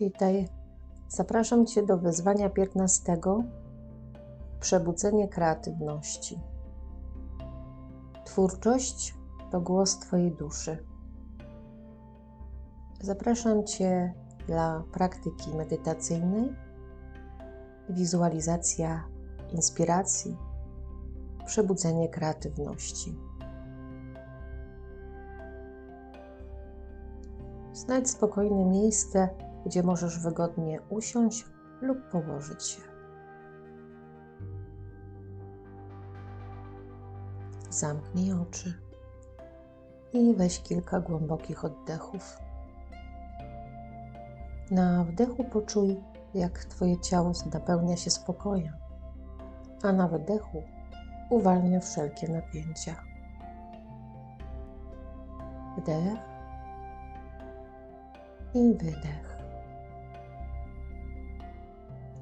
Witaj. Zapraszam Cię do wyzwania 15. Przebudzenie kreatywności. Twórczość to głos Twojej duszy. Zapraszam Cię dla praktyki medytacyjnej, wizualizacja inspiracji, przebudzenie kreatywności. Znajdź spokojne miejsce, gdzie możesz wygodnie usiąść lub położyć się. Zamknij oczy i weź kilka głębokich oddechów. Na wdechu poczuj, jak Twoje ciało napełnia się spokojem, a na wydechu uwalnia wszelkie napięcia. Wdech i wydech.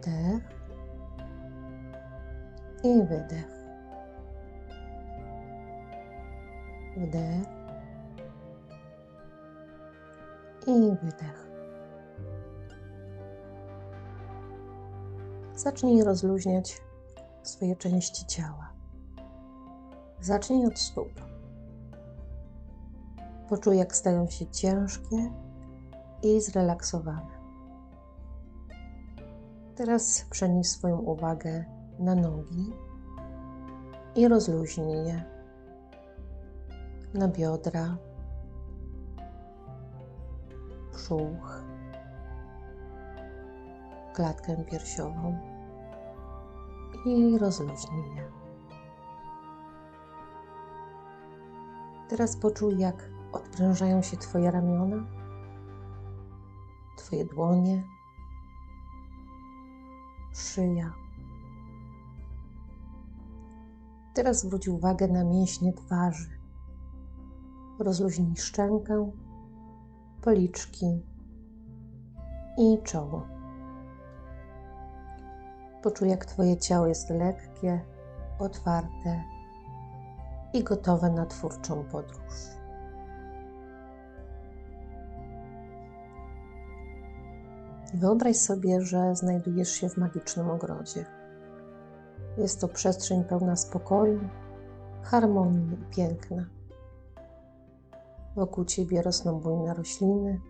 Wdech i wydech. Wdech i wydech. Zacznij rozluźniać swoje części ciała. Zacznij od stóp. Poczuj, jak stają się ciężkie i zrelaksowane. Teraz przenieś swoją uwagę na nogi i rozluźnij je na biodra, brzuch, klatkę piersiową i rozluźnij je. Teraz poczuj, jak odprężają się Twoje ramiona, Twoje dłonie, szyja. Teraz zwróć uwagę na mięśnie twarzy. Rozluźnij szczękę, policzki i czoło. Poczuj, jak Twoje ciało jest lekkie, otwarte i gotowe na twórczą podróż. Wyobraź sobie, że znajdujesz się w magicznym ogrodzie. Jest to przestrzeń pełna spokoju, harmonii i piękna. Wokół ciebie rosną bujne rośliny,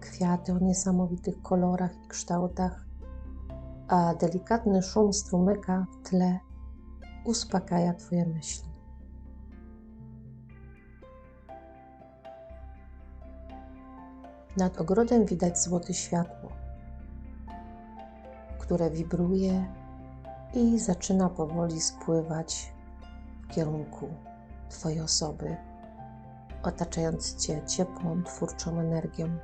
kwiaty o niesamowitych kolorach i kształtach, a delikatny szum strumyka w tle uspokaja Twoje myśli. Nad ogrodem widać złote światło, które wibruje i zaczyna powoli spływać w kierunku Twojej osoby, otaczając Cię ciepłą, twórczą energią.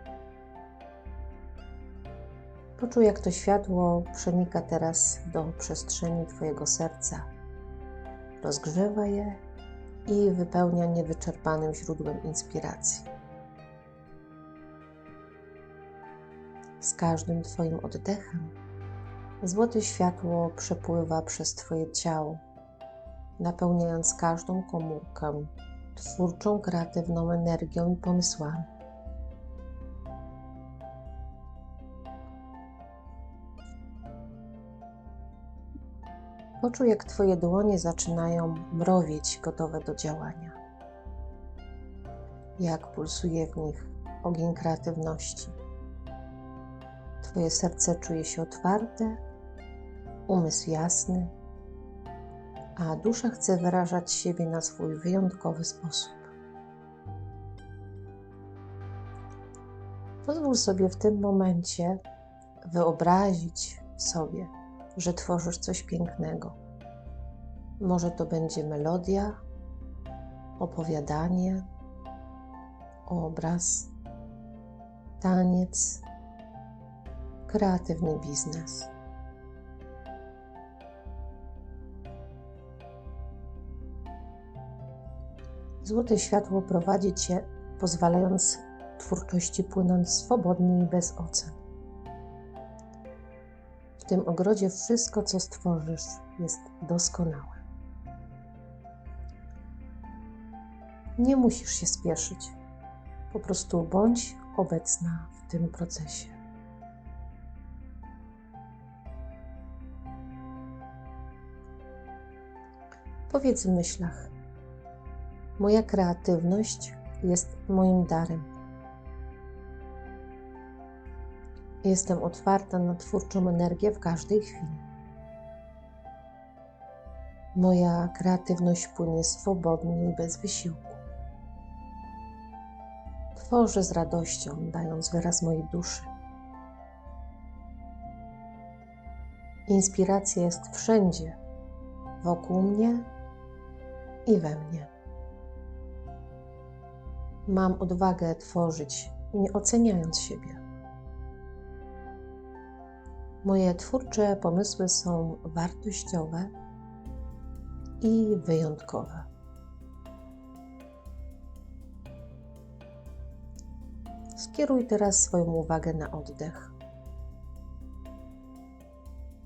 Poczuj, jak to światło przenika teraz do przestrzeni Twojego serca, rozgrzewa je i wypełnia niewyczerpanym źródłem inspiracji. Z każdym Twoim oddechem złote światło przepływa przez Twoje ciało, napełniając każdą komórkę twórczą, kreatywną energią i pomysłami. Poczuj, jak Twoje dłonie zaczynają mrowieć, gotowe do działania. Jak pulsuje w nich ogień kreatywności Twoje serce czuje się otwarte, umysł jasny, a dusza chce wyrażać siebie na swój wyjątkowy sposób. Pozwól sobie w tym momencie wyobrazić sobie, że tworzysz coś pięknego. Może to będzie melodia, opowiadanie, obraz, taniec, kreatywny biznes. Złote światło prowadzi Cię, pozwalając twórczości płynąć swobodnie i bez ocen. W tym ogrodzie wszystko, co stworzysz, jest doskonałe. Nie musisz się spieszyć. Po prostu bądź obecna w tym procesie. Powiedz w myślach: Moja kreatywność jest moim darem. Jestem otwarta na twórczą energię w każdej chwili. Moja kreatywność płynie swobodnie i bez wysiłku. Tworzę z radością, dając wyraz mojej duszy. Inspiracja jest wszędzie, wokół mnie i we mnie. Mam odwagę tworzyć, nie oceniając siebie. Moje twórcze pomysły są wartościowe i wyjątkowe. Skieruj teraz swoją uwagę na oddech.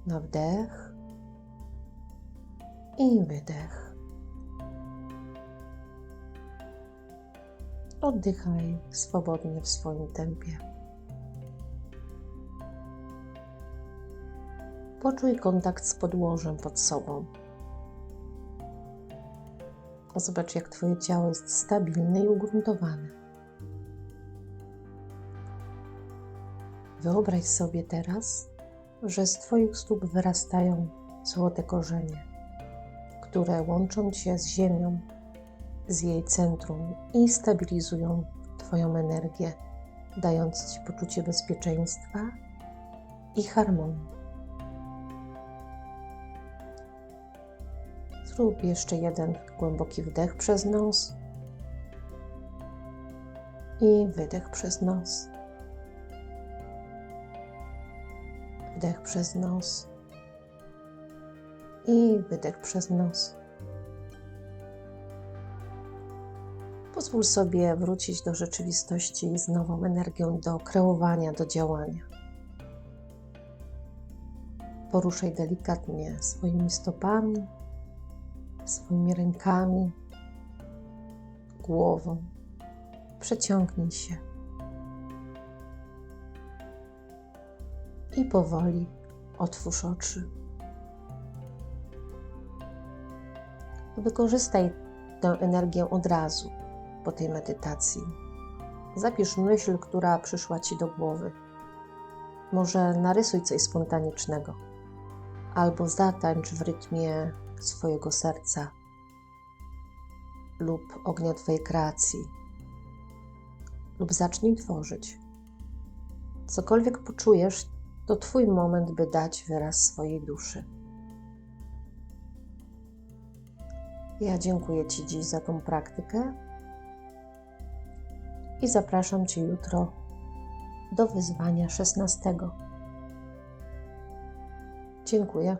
Na wdech i wydech. Oddychaj swobodnie w swoim tempie. Poczuj kontakt z podłożem pod sobą. Zobacz, jak Twoje ciało jest stabilne i ugruntowane. Wyobraź sobie teraz, że z Twoich stóp wyrastają złote korzenie, które łączą Cię z Ziemią, z jej centrum i stabilizują Twoją energię, dając Ci poczucie bezpieczeństwa i harmonii. Zrób jeszcze jeden głęboki wdech przez nos i wydech przez nos. Wdech przez nos i wydech przez nos. Pozwól sobie wrócić do rzeczywistości z nową energią do kreowania, do działania. Poruszaj delikatnie swoimi stopami, swoimi rękami, głową. Przeciągnij się. I powoli otwórz oczy. Wykorzystaj tę energię od razu po tej medytacji. Zapisz myśl, która przyszła ci do głowy. Może narysuj coś spontanicznego, albo zatańcz w rytmie swojego serca lub ognia Twojej kreacji, lub zacznij tworzyć. Cokolwiek poczujesz, to Twój moment, by dać wyraz swojej duszy. Ja dziękuję Ci dziś za tą praktykę i zapraszam Cię jutro do wyzwania 16. Dziękuję.